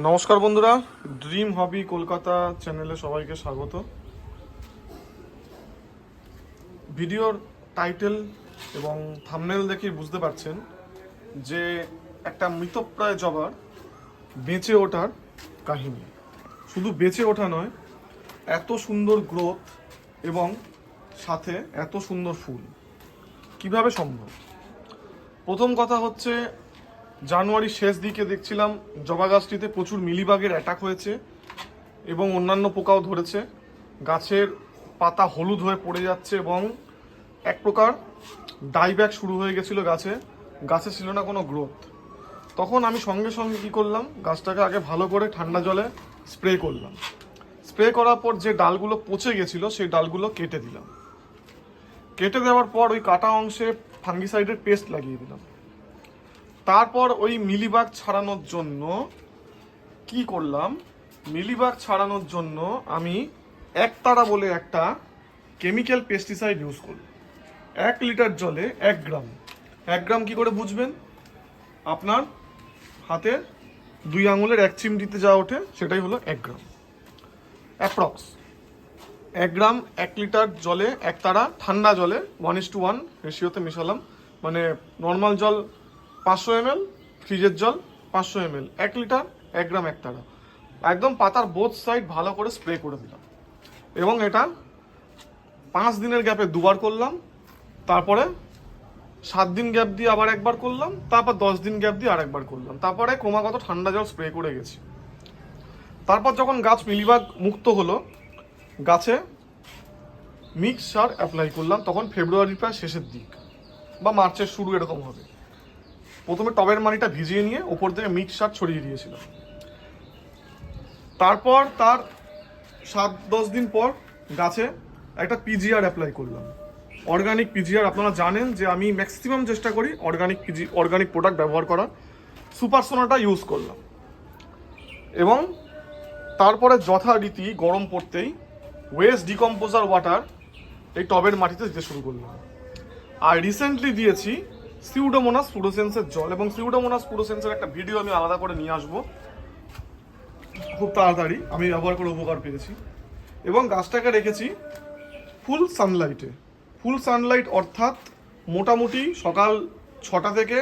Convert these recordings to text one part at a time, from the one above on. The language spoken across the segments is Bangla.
নমস্কার বন্ধুরা ড্রিম হবি কলকাতা চ্যানেলে সবাইকে স্বাগত। ভিডিওর টাইটেল এবং থামনেল দেখেই বুঝতে পারছেন যে একটা মৃতপ্রায় জবার বেঁচে ওঠার কাহিনী। শুধু বেঁচে ওঠা নয়, এত সুন্দর গ্রোথ এবং সাথে এত সুন্দর ফুল। কীভাবে সম্ভব? প্রথম কথা হচ্ছে জানুয়ারির শেষ দিকে দেখছিলাম জবা গাছটিতে প্রচুর মিলিবাগের অ্যাটাক হয়েছে এবং অন্যান্য পোকাও ধরেছে। গাছের পাতা হলুদ হয়ে পড়ে যাচ্ছে এবং এক প্রকার ডাইব্যাক শুরু হয়ে গেছিল গাছে। গাছে ছিল না কোনো গ্রোথ তখন আমি সঙ্গে সঙ্গে কি করলাম, গাছটাকে আগে ভালো করে ঠান্ডা জলে স্প্রে করলাম। স্প্রে করার পর যে ডালগুলো পচে গেছিল, সেই ডালগুলো কেটে দিলাম। কেটে দেওয়ার পর ওই কাটা অংশে ফাঙ্গিসাইডের পেস্ট লাগিয়ে দিলাম। তারপর ওই মিলিবাগ ছাড়ানোর জন্য কি করলাম? মিলিবাগ ছাড়ানোর জন্য আমি একতারা বলে একটা কেমিক্যাল পেস্টিসাইড ইউজ করলাম। এক লিটার জলে এক গ্রাম। এক গ্রাম কি করে বুঝবেন? আপনার হাতে দুই আঙুলের এক চিমটিতে যা ওঠে, সেটাই হলো এক গ্রাম। অ্যাপ্রক্স এক গ্রাম, এক লিটার জলে এক তারা ঠান্ডা জলে ওয়ান ইস টু ওয়ান রেশিওতে মেশালাম। মানে নর্মাল জল পাঁচশো এম ফ্রিজের জল পাঁচশো এম এক লিটার, এক গ্রাম এক তারা। একদম পাতার বোথ সাইড ভালো করে স্প্রে করে দিলাম। এবং এটা পাঁচ দিনের গ্যাপে দুবার করলাম, তারপরে সাত দিন গ্যাপ দিয়ে আবার একবার করলাম, তারপর দশ দিন গ্যাপ দিয়ে আরেকবার করলাম। তারপরে ক্রমাগত ঠান্ডা জল স্প্রে করে গেছি। তারপর যখন গাছ মিলিবাগ মুক্ত হলো, গাছে মিক্স সার অ্যাপ্লাই করলাম, তখন ফেব্রুয়ারি প্রায় শেষের দিক, বা মার্চের শুরু এরকম হবে। প্রথমে টবের মাটিটা ভিজিয়ে নিয়ে ওপর থেকে মিক্স সার ছড়িয়ে দিয়েছিলাম তারপর তার সাত, দশ দিন পর গাছে একটা পিজিআর অ্যাপ্লাই করলাম। অর্গানিক পিজিআর আপনারা জানেন যে আমি ম্যাক্সিমাম চেষ্টা করি অর্গানিক পিজি অর্গানিক প্রোডাক্ট ব্যবহার করার। সুপার সোনাটা ইউজ করলাম। এবং তারপরে যথারীতি গরম পড়তেই ওয়েস্ট ডিকম্পোজার ওয়াটার এই টবের মাটিতে দিতে শুরু করলাম। আর রিসেন্টলি দিয়েছি সিউডোমোনাস ফ্লুরোসেন্সের জল এবং সিউডোমোনাস ফ্লুরোসেন্সের একটা ভিডিও আমি আলাদা করে নিয়ে আসব। খুব তাড়াতাড়ি, আমি ব্যবহার করে উপকার পেয়েছি। এবং গাছটাকে রেখেছি ফুল সানলাইটে ফুল সানলাইট অর্থাৎ মোটামুটি সকাল ছটা থেকে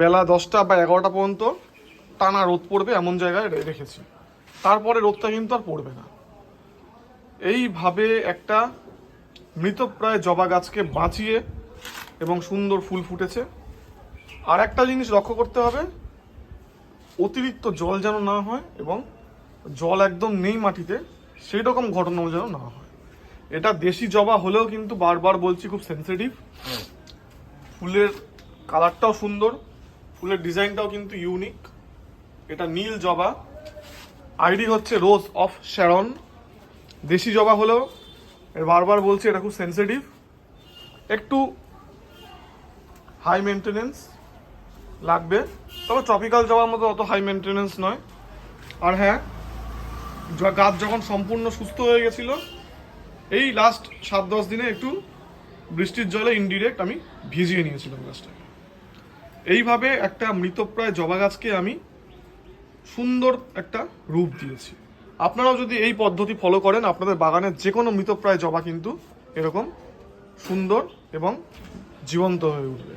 বেলা দশটা বা এগারোটা পর্যন্ত টানা রোদ পড়বে এমন জায়গায় রেখেছি। তারপরে রোদটা কিন্তু আর পড়বে না। এইভাবে একটা মৃতপ্রায় জবা গাছকে বাঁচিয়ে এবং সুন্দর ফুল ফুটেছে। আর একটা জিনিস লক্ষ্য করতে হবে, অতিরিক্ত জল যেন না হয় এবং জল একদম নেই মাটিতে সেই রকম ঘটনাও যেন না হয়। এটা দেশি জবা হলেও কিন্তু বারবার বলছি খুব সেন্সিটিভ ফুলের কালারটাও সুন্দর, ফুলের ডিজাইনটাও কিন্তু ইউনিক এটা নীল জবা। আইডি হচ্ছে রোজ অফ শ্যারন দেশি জবা হলেও বারবার বলছি এটা খুব সেন্সিটিভ একটু হাই মেনটেনেন্স লাগবে। তবে ট্রপিক্যাল জবার মতো অত হাই মেনটেনেন্স নয়। আর হ্যাঁ গাছ যখন সম্পূর্ণ সুস্থ হয়ে গেছিল, এই লাস্ট সাত দশ দিনে একটু বৃষ্টির জলে ইনডিরেক্ট আমি ভিজিয়ে নিয়েছিলাম গাছটাকে এইভাবে একটা মৃতপ্রায় জবা গাছকে আমি সুন্দর একটা রূপ দিয়েছি। আপনারাও যদি এই পদ্ধতি ফলো করেন, আপনাদের বাগানের যে কোনো মৃতপ্রায় জবা কিন্তু এরকম সুন্দর এবং জীবন্ত হয়ে উঠবে।